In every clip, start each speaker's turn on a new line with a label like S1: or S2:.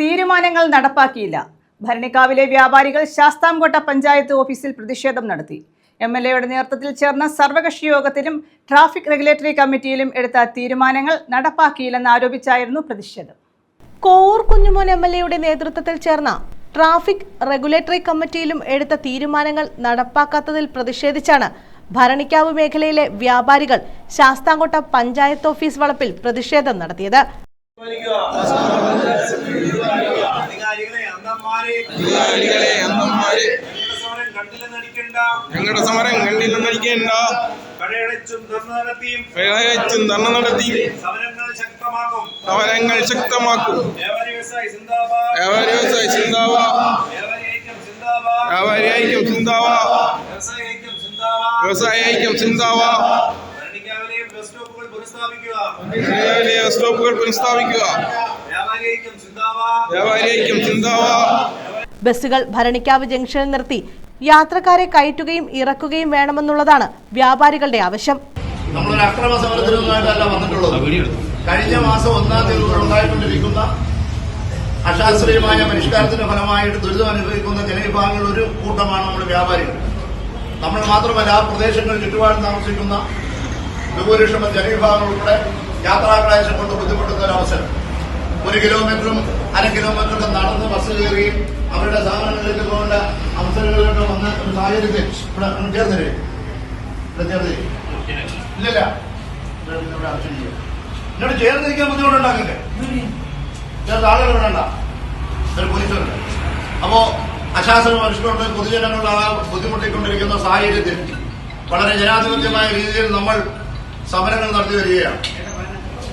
S1: തീരുമാനങ്ങൾ നടപ്പാക്കിയില്ല. ഭരണിക്കാവിലെ വ്യാപാരികൾ ശാസ്താംകോട്ട പഞ്ചായത്ത് ഓഫീസിൽ പ്രതിഷേധം നടത്തി. എം എൽ എയുടെ നേതൃത്വത്തിൽ ചേർന്ന സർവകക്ഷി യോഗത്തിലും ട്രാഫിക് റെഗുലേറ്ററി കമ്മിറ്റിയിലും എടുത്ത തീരുമാനങ്ങൾ നടപ്പാക്കിയില്ലെന്ന് ആരോപിച്ചായിരുന്നു പ്രതിഷേധം.
S2: കോവൂർ കുഞ്ഞുമോൻ എം എൽ എയുടെ നേതൃത്വത്തിൽ ചേർന്ന ട്രാഫിക് റെഗുലേറ്ററി കമ്മിറ്റിയിലും എടുത്ത തീരുമാനങ്ങൾ നടപ്പാക്കാത്തതിൽ പ്രതിഷേധിച്ചാണ് ഭരണിക്കാവ് മേഖലയിലെ വ്യാപാരികൾ ശാസ്താംകോട്ട പഞ്ചായത്ത് ഓഫീസ് വളപ്പിൽ പ്രതിഷേധം നടത്തിയത്.
S3: തൊഴിലാളികളെ അമ്മമാരെ.
S4: ഞങ്ങളുടെ സമരം
S3: സമരം കണ്ടില്ലെന്നടിക്കേണ്ട
S4: കടയടച്ചും ധർണ നടത്തിയും
S3: നടത്തി
S4: സമരങ്ങൾ ശക്തമാക്കും.
S3: വ്യവസായിക്കും
S4: വ്യാപാരി വ്യവസായി
S3: ചിന്താവ
S4: വ്യാപാരി ഐക്യം വ്യവസായ ഐക്യം
S3: ചിന്താവ
S4: ബസ് സ്റ്റോപ്പുകൾ പുനഃസ്ഥാപിക്കുക.
S3: തൊഴിലാളികളെ സ്റ്റോപ്പുകൾ പുനഃസ്ഥാപിക്കുക. ചിന്താവ.
S2: ബസ്സുകൾ ഭരണിക്കാവ് ജംഗ്ഷനിൽ നിർത്തി. യാത്രക്കാരെ കയറ്റുകയും ഇറക്കുകയും വേണമെന്നുള്ളതാണ് വ്യാപാരികളുടെ ആവശ്യം.
S5: നമ്മളൊരു അക്രമ സമരത്തിനൊന്നായിട്ടല്ല വന്നിട്ടുള്ളത്. കഴിഞ്ഞ മാസം ഒന്നാം തീയതി ഉണ്ടായിക്കൊണ്ടിരിക്കുന്ന അശാസ്ത്രീയമായ പരിഷ്കാരത്തിന്റെ ഫലമായിട്ട് ദുരിതം അനുഭവിക്കുന്ന ഒരു കൂട്ടമാണ് നമ്മുടെ വ്യാപാരികൾ. നമ്മൾ മാത്രമല്ല ആ പ്രദേശങ്ങളിൽ ചുറ്റുപാടും താമസിക്കുന്ന ഭൂരിപക്ഷം ജനവിഭാഗങ്ങൾ ഉൾപ്പെടെ യാത്രാക്ലേശം കൊണ്ട് ബുദ്ധിമുട്ടുന്ന ഒരു അവസരം. ഒരു കിലോമീറ്ററും അര കിലോമീറ്ററും നടന്ന് ബസ് കയറുകയും അവരുടെ സാധനങ്ങളിലേക്ക് പോകേണ്ട അവസരങ്ങളിലൊക്കെ വന്ന ഒരു സാഹചര്യത്തിൽ ഇവിടെ ചേർന്നില്ലേ ഇവിടെ ഇല്ലല്ല. എന്നോട് ചേർന്നിരിക്കാൻ ബുദ്ധിമുട്ടുണ്ടാക്കില്ലേ ചേർന്ന് ആളുകൾ വേണ്ട ഒരു പോലീസുണ്ട് അപ്പോ അശാസന മനുഷ്യരുണ്ട് പൊതുജനങ്ങളുടെ ആ ബുദ്ധിമുട്ടിക്കൊണ്ടിരിക്കുന്ന സാഹചര്യത്തിൽ വളരെ ജനാധിപത്യമായ രീതിയിൽ നമ്മൾ സമരങ്ങൾ നടത്തി വരികയാണ്.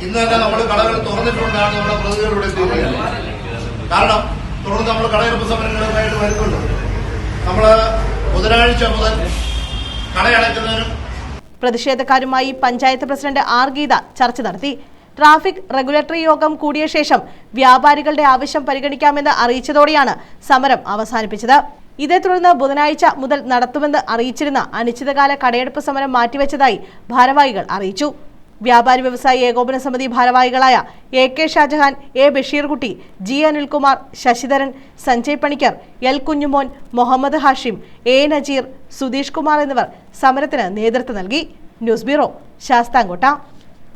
S5: ഇന്ന് തന്നെ നമ്മൾ കടകൾ തുറന്നിട്ടുകൊണ്ടാണ് നമ്മുടെ പ്രതികളിലൂടെ കാരണം തുടർന്ന് നമ്മൾ കടയെടുപ്പ് സമരങ്ങളുമായിട്ട് വരുന്നുണ്ട്. നമ്മൾ ബുധനാഴ്ച മുതൽ കടയടയ്ക്കുന്നതിനും
S2: പ്രതിഷേധക്കാരുമായി പഞ്ചായത്ത് പ്രസിഡന്റ് ആർ ഗീത ചർച്ച നടത്തി. ട്രാഫിക് റെഗുലേറ്ററി യോഗം കൂടിയ ശേഷം വ്യാപാരികളുടെ ആവശ്യം പരിഗണിക്കാമെന്ന് അറിയിച്ചതോടെയാണ് സമരം അവസാനിപ്പിച്ചത്. ഇതേ തുടർന്ന് ബുധനാഴ്ച മുതൽ നടത്തുമെന്ന് അറിയിച്ചിരുന്ന അനിശ്ചിതകാല കടയെടുപ്പ് സമരം മാറ്റിവെച്ചതായി ഭാരവാഹികൾ അറിയിച്ചു. വ്യാപാരി വ്യവസായി ഏകോപന സമിതി ഭാരവാഹികളായ A K Shajahan A Basheerkutty G Anilkumar Sasidharan Sanjay Panicker L Kunjumon Muhammad Hashim A Najeer Sudheesh Kumar എന്നിവർ സമരത്തിന് നേതൃത്വം നൽകി. News bureau Sasthamkotta.